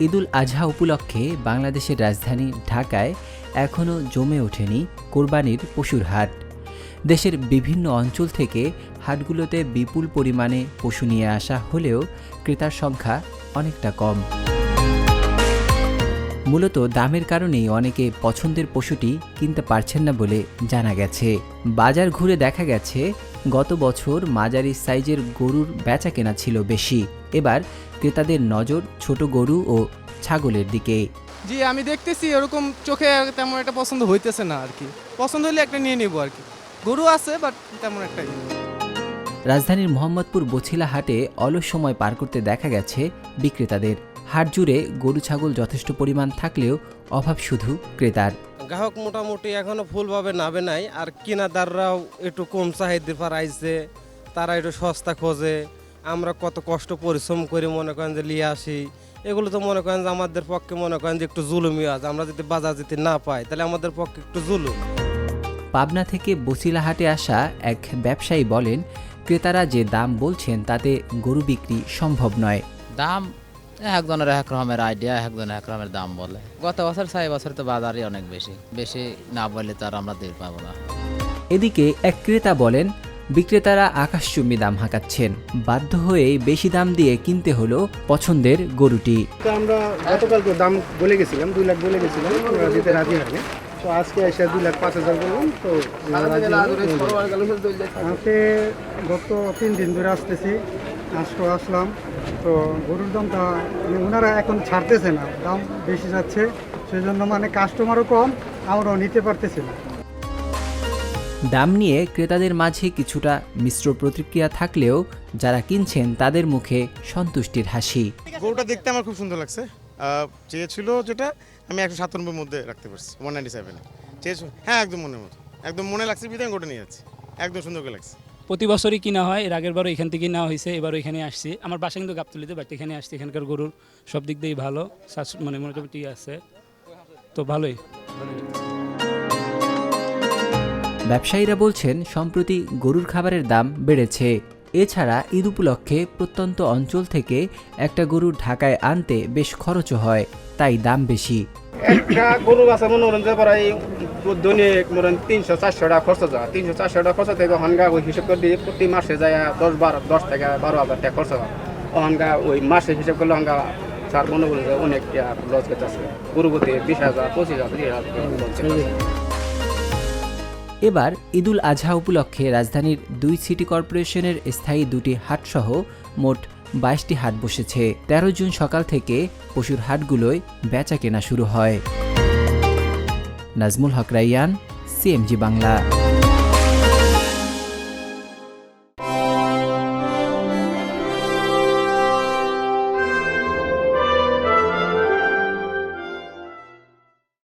ঈদুল আজহা উপলক্ষে বাংলাদেশের রাজধানী ঢাকায় এখনও জমে ওঠেনি কোরবানির পশুর হাট। দেশের বিভিন্ন অঞ্চল থেকে হাটগুলোতে বিপুল পরিমাণে পশু নিয়ে আসা হলেও ক্রেতার সংখ্যা অনেকটা কম। মূলত দামের কারণেই অনেকে পছন্দের পশুটি কিনতে পারছেন না বলে জানা গেছে। বাজার ঘুরে দেখা গেছে গত বছর মাঝারি সাইজের গরুর বেচা কেনা ছিল বেশি। এবার ক্রেতাদের নজর ছোট গরু ও ছাগলের দিকে। জি আমি দেখতেছি এরকম চোখে তেমন একটা পছন্দ হইতেছে না আর কি। পছন্দ হলে একটা নিয়ে নিব আর কি। গরু আছে বাট তেমন একটা ইয়ে রাজধানীর মোহাম্মদপুর বছিলা হাটে অলস সময় পার করতে দেখা গেছে বিক্রেতাদের। হাট জুড়ে গরু ছাগল যথেষ্ট পরিমাণ থাকলেও অভাব শুধু ক্রেতার। গ্রাহক মোটামুটি এখনও ফুলভাবে নাবে নাই আর কিনাদাররাও একটু কম চাহিদার পার আইছে তারা একটু সস্তা খোঁজে। আমরা কত কষ্ট পরিশ্রম করে মনে করেন যে নিয়ে আসি। এগুলো তো মনে করেন যে আমাদের পক্ষে মনে করেন যে একটু জুলুমি আছে আমরা যদি বাজার যেতে না পাই তাহলে আমাদের পক্ষে একটু জুলুম। পাবনা থেকে বছিলা হাটে আসা এক ব্যবসায়ী বলেন ক্রেতারা যে দাম বলছেন তাতে গরু বিক্রি সম্ভব নয়। দাম একজনের এক রকমের আইডিয়া একজনের এক রকমের দাম বলে। গত বছর ছয় বছর তো বাজারই অনেক বেশি। বেশি না বললে তো আর আমরা পাবো না। এদিকে এক ক্রেতা বলেন বিক্রেতারা আকাশচুম্বী দাম হাঁকাচ্ছেন। বাধ্য হয়ে বেশি দাম দিয়ে কিনতে হলো পছন্দের গরুটি। তো আমরা গতকাল তো দাম বলে গেছিলাম দুই লাখ বলে গেছিলাম ওরা দিতে রাজি হয়নি। তো আজকে এসে দুই লাখ পাঁচ হাজার বললাম তো রাজি গত তিন দিন ধরে আসতেছি। আজকে আসলাম তো গরুর দামটা মানে ওনারা এখন ছাড়তেছে না দাম বেশি যাচ্ছে সেই জন্য মানে কাস্টমারও কম আমরাও নিতে পারতেছি না। দাম নিয়ে ক্রেতাদের মাঝে কিছুটা মিশ্র প্রতিক্রিয়া থাকলেও যারা কিনছেন তাদের মুখে সন্তুষ্টির হাসি। গরুটা দেখতে আমার খুব সুন্দর লাগছে। আহ, চেয়েছিল যেটা আমি একশো সাতানব্বইয়ের মধ্যে রাখতে পারছি ওয়ান নাইনটি সেভেনে চেয়েছিল হ্যাঁ একদম মনের মতো। একদম মনে লাগছে বিধায় আমি গোটা নিয়ে যাচ্ছি। একদম সুন্দর করে লাগছে। প্রতি বছরই কিনা হয় এর আগের বারও এখান থেকেই নেওয়া হয়েছে এবারও এখানে আসছি। আমার বাসা কিন্তু গাবতলিতে বাট এখানে আসছি এখানকার গরুর সব দিক দিয়েই ভালো। মানে মোটামুটি আছে। তো ভালোই। ব্যবসায়ীরা বলছেন সম্প্রতি গরুর খাবারের দাম বেড়েছে। এছাড়া ঈদ উপলক্ষে প্রত্যন্ত অঞ্চল থেকে একটা গরু ঢাকায় আনতে বেশ খরচও হয় তাই দাম বেশি। একটা গরু আছে মনে করেন যে প্রায় দৈনিক করেন তিনশো চারশো টাকা খরচ যায় তিনশো চারশো টাকা খরচ থেকে হনগা ওই হিসাব করে দিয়ে প্রতি মাসে যায় দশ বারো, দশ থেকে বারো হাজার টাকা খরচ হয়। হনগা ওই মাসে হিসাব করলে হনগা স্যার মনে করেন যে অনেক লস গেছে গরু প্রতি বিশ হাজার, পঁচিশ হাজার, ত্রিশ হাজার এবার ঈদুল আজহা উপলক্ষে রাজধানীর দুই সিটি কর্পোরেশনের স্থায়ী দুটি হাটসহ মোট বাইশটি হাট বসেছে। তেরো জুন সকাল থেকে পশুর হাটগুলোয় বেচা কেনা শুরু হয়। নাজমুল হক রাইয়ান সিএমজি বাংলা